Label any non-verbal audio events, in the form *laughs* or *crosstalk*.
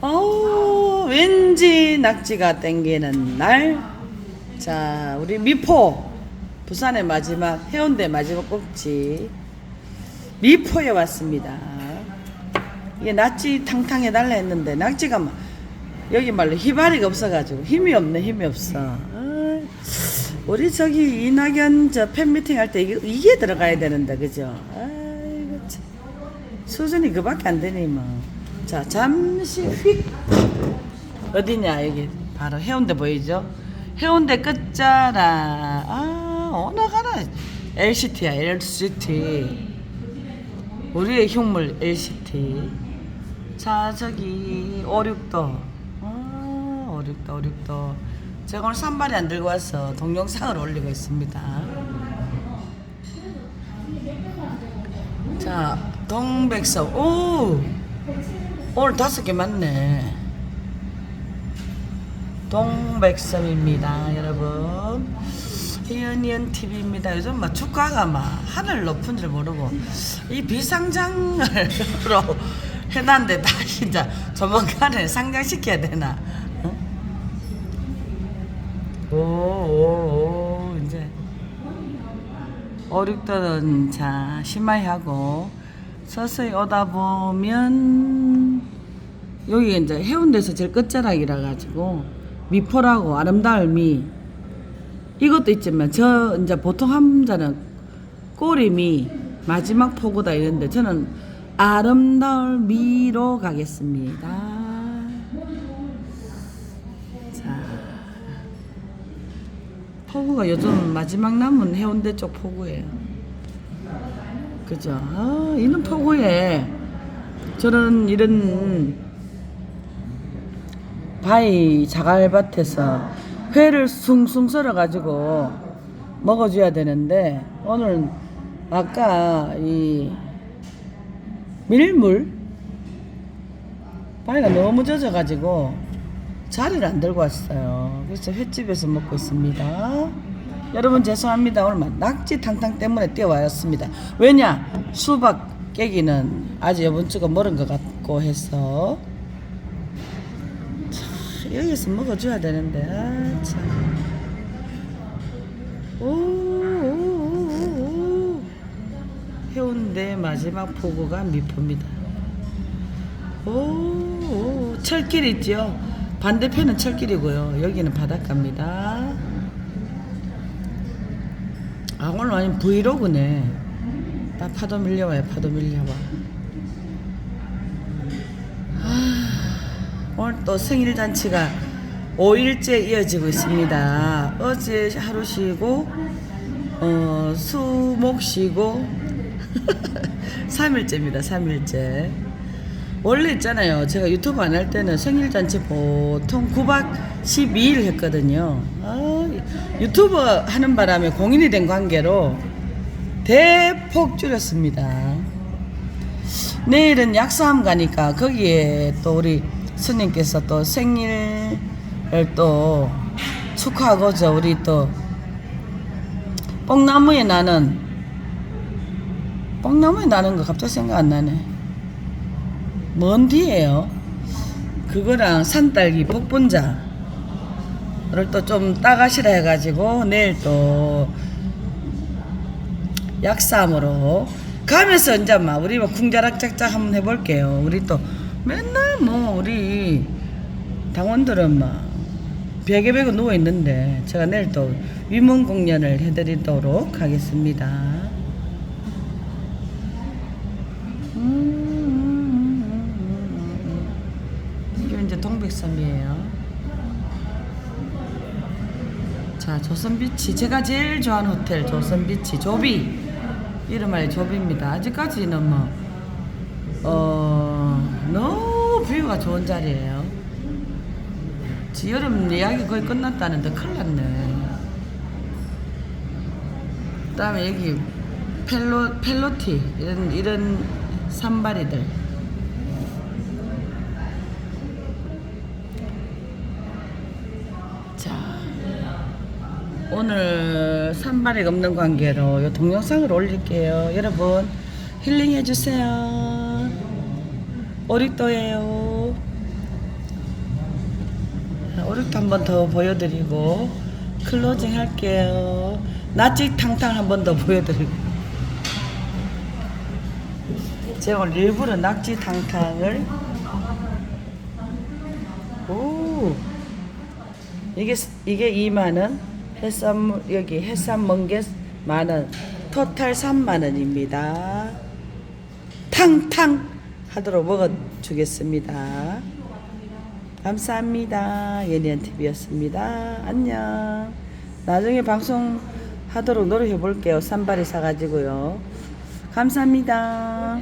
어, 왠지 낙지가 땡기는 날. 자, 우리 미포. 부산의 마지막, 해운대 마지막 꼭지. 미포에 왔습니다. 이게 낙지 탕탕 해달라 했는데, 낙지가 막 여기 말로 희발이가 없어가지고, 힘이 없네, 힘이 없어. 아, 우리 저기 이낙연 저 팬미팅 할 때 이게, 이게 들어가야 되는데, 그죠? 아이고, 참. 수준이 그밖에 안 되니 뭐. 자 잠시 휙. 어디냐 여기? 바로 해운대 보이죠? 해운대 끝자락 아 어느 가나? LCT야 LCT 우리의 흉물 LCT 자 저기 569도. 아 569도 569도. 제가 오늘 산발이 안 들고 와서 동영상을 올리고 있습니다. 자, 동백섬. 오! 오늘 다섯 개 맞네. 동백섬입니다, 여러분. 희연이연 TV입니다. 요즘 막 주가가 막 하늘 높은 줄 모르고 이 비상장으로 *laughs* 해놨는데 다 진짜 조만간에 상장시켜야 되나? 어? 오, 오, 오, 이제. 오륙도는 자 심하게 하고 서서히 오다 보면 여기 이제 해운대에서 제일 끝자락이라 가지고 미포라고 아름다울 미 이것도 있지만 저 이제 보통 함자는 꼬리미 마지막 포구다 이런데 저는 아름다울 미로 가겠습니다. 자. 포구가 요즘 마지막 남은 해운대 쪽 포구예요. 그죠? 아, 이런 포구에 저는 이런 바위 자갈밭에서 회를 숭숭 썰어 가지고 먹어줘야 되는데 오늘 아까 이 밀물 바위가 너무 젖어 가지고 자리를 안 들고 왔어요. 그래서 횟집에서 먹고 있습니다. 여러분 죄송합니다. 오늘 막 낙지 탕탕 때문에 뛰어왔습니다. 왜냐? 수박 깨기는 아직 이번 주가 멀은 것 같고 해서 참, 여기서 먹어줘야 되는데 아 참. 오, 오, 오, 오, 오. 해운대 마지막 포구가 미포입니다. 오, 오, 철길 있죠? 반대편은 철길이고요. 여기는 바닷가입니다. 아, 오늘 완전 브이로그네. 나 파도 밀려와요, 파도 밀려와. 아, 오늘 또 생일 잔치가 5일째 이어지고 있습니다. 어제 하루 쉬고, 어, 수목 쉬고, *laughs* 3일째입니다, 3일째. 원래 있잖아요. 제가 유튜브 안 할 때는 생일잔치 보통 9박 12일 했거든요. 아, 유튜브 하는 바람에 공인이 된 관계로 대폭 줄였습니다. 내일은 약사함 가니까 거기에 또 우리 스님께서 또 생일을 또 축하하고죠. 우리 또 뽕나무에 나는 뽕나무에 나는 거 갑자기 생각 안 나네. 먼 뒤에요. 그거랑 산딸기 복분자를 또 좀 따가시라 해가지고 내일 또 약삼으로 가면서 이제 막 우리 막 궁자락 짝짝 한번 해볼게요. 우리 또 맨날 뭐 우리 당원들은 막 벽에 벽에 누워 있는데 제가 내일 또 위문 공연을 해드리도록 하겠습니다. 동백섬이에요. 자, 조선비치. 제가 제일 좋아하는 호텔 조선비치. 조비. 이름 아래 조비입니다. 아직까지는 뭐, 어, 너무 뷰가 좋은 자리예요. 지- 여름 예약이 거의 끝났다는데 큰일 났네. 그 다음에 여기 펠로, 펠로티. 이런, 이런 산발이들. 자, 오늘 산발이 없는 관계로 이 동영상을 올릴게요. 여러분 힐링 해 주세요. 오릭도예요. 오륙도 한 번 더 보여드리고 클로징 할게요. 나찌 탕탕 한 번 더 보여드리고. 제가 오늘 일부러 낙지 탕탕을 오 이게 이게 2만 원 해산 여기 해산 멍게 만 원, 토탈 3만 원입니다. 탕탕 하도록 먹어 주겠습니다. 감사합니다. 예니언 TV였습니다. 안녕. 나중에 방송 하도록 노력해 볼게요. 산발이 사가지고요. 감사합니다.